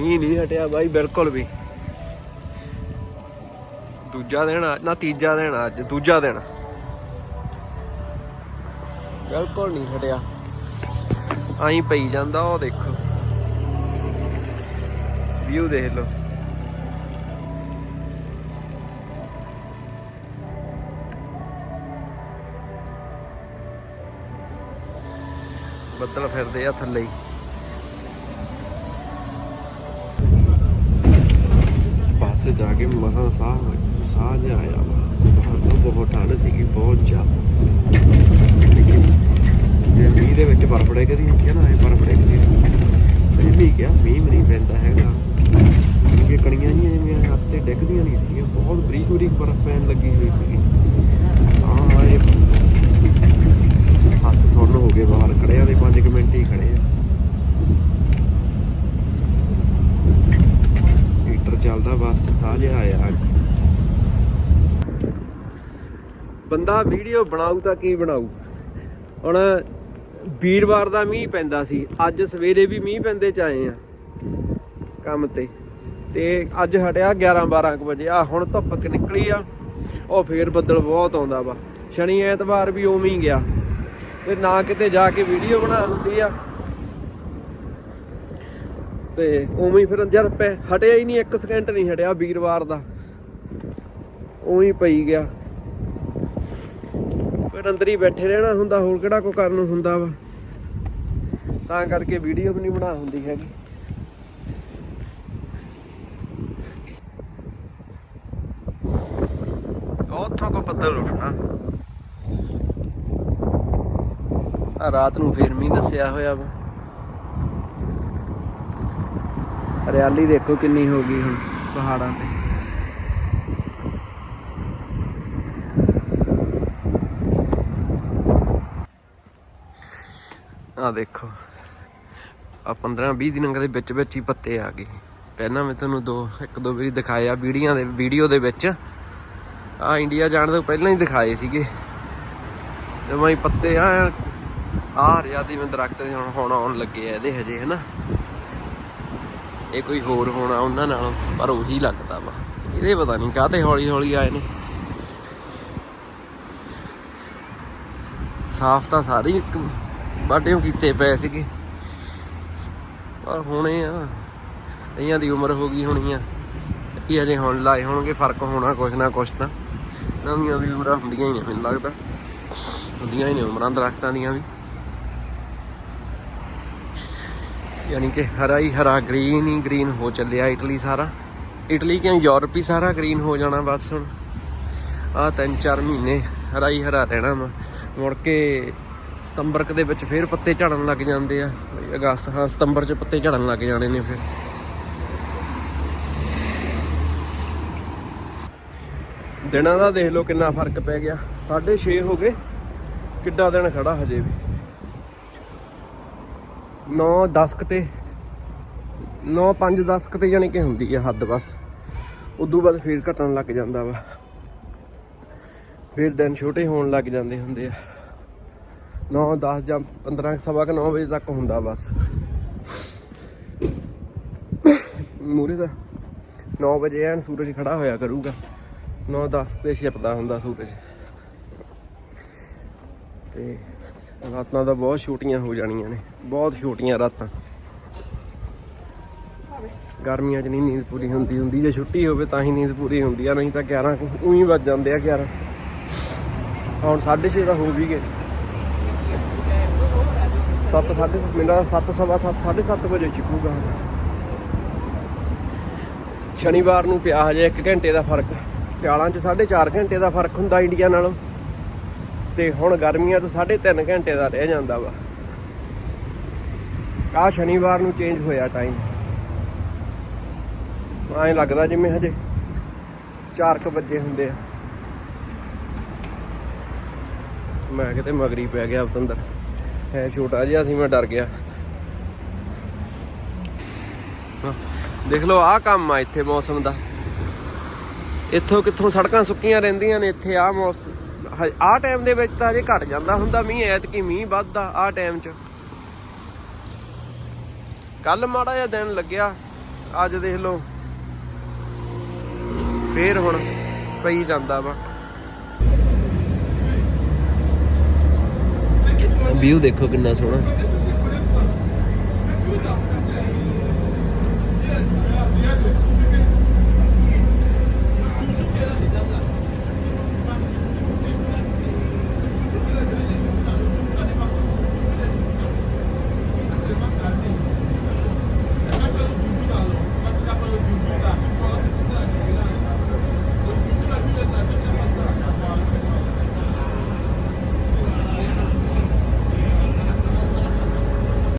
ਮੀਂਹ ਨਹੀਂ ਹਟਿਆ ਬਾਈ, ਬਿਲਕੁਲ ਵੀ। ਦੂਜਾ ਦਿਨ ਨਾ, ਤੀਜਾ ਦਿਨ ਅੱਜ, ਦੂਜਾ ਦਿਨ। ਬਿਲਕੁਲ ਨਹੀਂ ਹਟਿਆ। ਆਈ ਪਈ ਜਾਂਦਾ, ਉਹ ਦੇਖੋ। ਵਿਊ ਦੇਖ ਲਓ। ਬੱਦਲ ਫਿਰਦੇ ਆ ਥੱਲੇ ਹੀ। ਬੱਸ ਜਾ ਕੇ ਮਸਾਂ ਸਾਹ ਸਾਹ ਜਿਹਾ ਆਇਆ ਵਾ ਬਹੁਤ ਬਹੁਤ ਠੰਡ ਸੀਗੀ, ਬਹੁਤ ਜ਼ਿਆਦਾ ਜੇ ਮੀਂਹ ਦੇ ਵਿੱਚ ਬਰਫ਼ ਡੇ ਕਦੀ ਹੁੰਦੀ ਆ ਨਾ ਇਹ ਬਰਫ਼ ਡੇ ਕਦੀ ਇਹ ਨਹੀਂ ਗਿਆ ਮੀਂਹ ਵੀ ਨਹੀਂ ਪੈਂਦਾ ਹੈਗਾ। ਇਹ ਕਣੀਆਂ ਨਹੀਂ ਜਿਵੇਂ ਹੱਥ ਤੇ ਡਿੱਗਦੀਆਂ ਨਹੀਂ ਸੀਗੀਆਂ, ਬਹੁਤ ਬਰੀਕ ਬਰੀਕ ਬਰਫ਼ ਪੈਣ ਲੱਗੀ ਹੋਈ ਸੀਗੀ ਹਾਂ ਇਹ ਹੱਥ ਸੁੰਨ ਹੋ ਗਏ ਬਾਹਰ ਖੜਿਆ ਦੇ 5 ਮਿੰਟ ਹੀ ਖੜੇ ਆ ਹੀਟਰ ਚੱਲਦਾ ਬਸ ਆ ਬੰਦਾ ਵੀਡੀਓ ਬਣਾਊ ਤਾਂ ਕੀ ਬਣਾਊ? ਹੁਣ ਵੀਰਵਾਰ ਦਾ ਮੀਂਹ ਪੈਂਦਾ ਸੀ, ਅੱਜ ਸਵੇਰੇ ਵੀ ਮੀਂਹ ਪੈਂਦੇ ਚ ਆਏ ਆ ਕੰਮ ਤੇ। ਤੇ ਅੱਜ ਹਟਿਆ 11 12 ਕੁ ਵਜੇ। ਆ ਹੁਣ ਧੁੱਪ ਕਿ ਨਿਕਲੀ ਆ, ਉਹ ਫੇਰ ਬੱਦਲ ਬਹੁਤ ਆਉਂਦਾ ਵਾ। ਸ਼ਨੀ ਐਤਵਾਰ ਵੀ ਉਵੇਂ ਹੀ ਗਿਆ। ਤੇ ਨਾ ਕਿਤੇ ਜਾ ਕੇ ਵੀਡੀਓ ਬਣਾ ਹੁੰਦੀ ਆ। ਤੇ ਉਵੇਂ ਹੀ ਫਿਰ ਜਦ ਪੈ ਹਟਿਆ ਹੀ ਨਹੀਂ, ਇੱਕ ਸਕਿੰਟ ਨਹੀਂ ਹਟਿਆ ਵੀਰਵਾਰ ਦਾ। ਉਵੇਂ ਹੀ ਪਈ ਗਿਆ। ਫਿਰ ਅੰਦਰ ਹੀ ਬੈਠੇ ਰਹਿਣਾ ਹੁੰਦਾ, ਹੋਰ ਕਿਹੜਾ ਕੋ ਕਰਨ ਨੂੰ ਹੁੰਦਾ ਵਾ। ਤਾਂ ਕਰਕੇ ਵੀਡੀਓ ਵੀ ਨਹੀਂ ਬਣਾ ਹੁੰਦੀ ਹੈਗੀ। ਉੱਥੋਂ ਕੋ ਬੱਦਲ ਉੱਠਣਾ। ਰਾਤ ਨੂੰ ਫੇਰ ਮੀਂਹ ਦੱਸਿਆ ਹੋਇਆ ਵਾ। ਹਰਿਆਲੀ ਦੇਖੋ ਕਿੰਨੀ ਹੋ ਗਈ ਹੁਣ ਪਹਾੜਾਂ ਤੇ। ਆ ਦੇਖੋ ਆ 15 20 ਦਿਨਾਂ ਦੇ ਵਿੱਚ ਵਿੱਚ ਹੀ ਪੱਤੇ ਆ ਗਏ। ਪਹਿਲਾਂ ਮੈਂ ਤੁਹਾਨੂੰ ਦੋ, ਇੱਕ ਦੋ ਵਾਰੀ ਦਿਖਾਇਆ ਵੀਡੀਓ ਦੇ ਵੀਡੀਓ ਦੇ ਵਿੱਚ। ਆ ਇੰਡੀਆ ਜਾਣ ਤੋਂ ਪਹਿਲਾਂ ਹੀ ਦਿਖਾਏ ਸੀਗੇ। ਜਮਾਂ ਹੀ ਪੱਤੇ ਆ ਆ ਰਿਆ ਦੀ ਮੈਂ ਦਰਖਤ ਹੁਣ ਹੁਣ ਆਉਣ ਲੱਗੇ ਆ ਇਹਦੇ ਹਜੇ, ਹਨਾ? ਇਹ ਕੋਈ ਹੋਰ ਹੋਣਾ ਉਹਨਾਂ ਨਾਲੋਂ, ਪਰ ਉਹੀ ਲੱਗਦਾ ਵਾ। ਇਹਦੇ ਪਤਾ ਨਹੀਂ ਕਾਹਤੇ ਹੌਲੀ ਹੌਲੀ ਆਏ ਨੇ। ਸਾਫ਼ ਤਾਂ ਸਾਰੇ ਇੱਕ ਬਾਡਿਓ ਕੀਤੇ ਪਏ ਸੀਗੇ। ਪਰ ਹੁਣੇ ਆ ਇਹਨਾਂ ਦੀ ਉਮਰ ਹੋ ਗਈ ਹੋਣੀ ਆ। ਇਹ ਅਜੇ ਹੁਣ ਲਾਏ ਹੋਣਗੇ, ਫ਼ਰਕ ਹੋਣਾ ਕੁਛ ਨਾ ਕੁਛ ਤਾਂ। ਨਵੀਆਂ ਵੀ ਉਮਰਾਂ ਹੁੰਦੀਆਂ ਹੀ ਨੇ, ਮੈਨੂੰ ਲੱਗਦਾ। ਹੁੰਦੀਆਂ ਹੀ ਨੇ ਉਮਰਾਂ ਦਰਖਤਾਂ ਦੀਆਂ ਵੀ। ਯਾਨੀ ਕਿ ਹਰਾ ਹੀ ਹਰਾ ਗ੍ਰੀਨ ਹੀ ਗ੍ਰੀਨ ਹੋ ਚੱਲਿਆ ਇਟਲੀ ਸਾਰਾ। ਇਟਲੀ ਕਿਉਂ ਯੂਰਪ ਹੀ ਸਾਰਾ ਗ੍ਰੀਨ ਹੋ ਜਾਣਾ ਬਸ ਹੁਣ? ਆ ਤਿੰਨ ਚਾਰ ਮਹੀਨੇ ਹਰਾ ਹੀ ਹਰਾ ਰਹਿਣਾ ਵਾ। ਮੁੜ ਕੇ ਸਤੰਬਰ ਦੇ ਵਿੱਚ ਫੇਰ ਪੱਤੇ ਝੜਨ ਲੱਗ ਜਾਂਦੇ ਆ। ਅਗਸਤ, ਹਾਂ, ਸਤੰਬਰ 'ਚ ਪੱਤੇ ਝੜਨ ਲੱਗ ਜਾਣੇ ਨੇ ਫਿਰ। ਦਿਨਾਂ ਦਾ ਦੇਖ ਲਓ ਕਿੰਨਾ ਫ਼ਰਕ ਪੈ ਗਿਆ। 6:30 ਹੋ ਗਏ। ਕਿੱਡਾ ਦਿਨ ਖੜਾ ਹਜੇ ਵੀ। 9 10 ਤੇ 9 5 10 ਤੇ ਜਾਨੀ ਕਿ ਹੁੰਦੀ ਆ ਹੱਦ ਬਸ। ਉਦੋਂ ਬਾਅਦ ਫੇਰ ਘਟਣ ਲੱਗ ਜਾਂਦਾ ਵਾ। ਫਿਰ ਦਿਨ ਛੋਟੇ ਹੋਣ ਲੱਗ ਜਾਂਦੇ ਹੁੰਦੇ ਆ। 9 10 ਜਾਂ 15 ਸਵਾ ਕੁ 9 ਵਜੇ ਤੱਕ ਹੁੰਦਾ ਬਸ। ਮੂਰੇ ਦਾ 9 ਵਜੇ ਐਨ ਸੂਰਜ ਖੜਾ ਹੋਇਆ ਕਰੂਗਾ। 9 10 ਤੇ ਛਿਪਦਾ ਹੁੰਦਾ ਸੂਰਜ। ਤੇ ਰਾਤਾਂ ਤਾਂ ਬਹੁਤ ਛੋਟੀਆਂ ਹੋ ਜਾਣੀਆਂ ਨੇ, ਬਹੁਤ ਛੋਟੀਆਂ ਰਾਤਾਂ। ਗਰਮੀਆਂ 'ਚ ਨਹੀਂ ਨੀਂਦ ਪੂਰੀ ਹੁੰਦੀ ਹੁੰਦੀ ਜੇ ਛੁੱਟੀ ਹੋਵੇ ਤਾਂ ਹੀ ਨੀਂਦ ਪੂਰੀ ਹੁੰਦੀ ਆ, ਨਹੀਂ ਤਾਂ 11 ਉਹੀ ਵੱਜ ਜਾਂਦੇ ਆ 11 ਹੁਣ 6:30 ਤਾਂ ਹੋ ਵੀ ਗਏ। 7 7:30 ਮਿੰਟ 7 ਸਵਾ 7 7:30 ਵਜੇ ਚੁੱਕੂਗਾ ਸ਼ਨੀਵਾਰ ਨੂੰ ਪਿਆ ਹਜੇ 1 ਘੰਟੇ ਦਾ ਫ਼ਰਕ। ਸਿਆਲਾਂ 'ਚ 4.5 ਘੰਟੇ ਦਾ ਫ਼ਰਕ ਹੁੰਦਾ ਇੰਡੀਆ ਨਾਲੋਂ। ਤੇ ਹੁਣ ਗਰਮੀਆਂ 'ਚ 3.5 ਘੰਟੇ ਦਾ ਰਹਿ ਜਾਂਦਾ ਵਾ। ਆ ਸ਼ਨੀਵਾਰ ਨੂੰ ਚੇਂਜ ਹੋਇਆ ਟਾਈਮ ਐਂ ਲੱਗਦਾ ਜਿਵੇਂ ਹਜੇ 4 ਵਜੇ ਹੁੰਦੇ ਆ। ਮੈਂ ਕਿਤੇ ਮਗਰੀ ਪੈ ਗਿਆ ਉਤੰਦਰ। ਹੈ ਛੋਟਾ ਜਿਹਾ ਸੀ ਮੈਂ ਡਰ ਗਿਆ। ਹਾਂ, ਦੇਖ ਲਓ ਆਹ ਕੰਮ ਆ ਇੱਥੇ ਮੌਸਮ ਦਾ। ਇੱਥੋਂ ਕਿੱਥੋਂ ਸੜਕਾਂ ਸੁੱਕੀਆਂ ਰਹਿੰਦੀਆਂ ਨੇ ਇੱਥੇ ਆਹ ਮੌਸਮ ਆਹ ਟਾਈਮ ਦੇ ਵਿੱਚ ਤਾਂ ਜੇ ਘਟ ਜਾਂਦਾ ਹੁੰਦਾ, ਮੀਂਹ ਐਤ ਕੀ ਮੀਂਹ ਵੱਧਦਾ ਆਹ ਟਾਈਮ 'ਚ। ਕੱਲ ਮਾੜਾ ਜਿਹਾ ਦਿਨ ਲੱਗਿਆ, ਅੱਜ ਦੇਖ ਲਓ। ਫੇਰ ਹੁਣ ਪਈ ਜਾਂਦਾ ਵਾ। ਵਿਊ ਦੇਖੋ ਕਿੰਨਾ ਸੋਹਣਾ।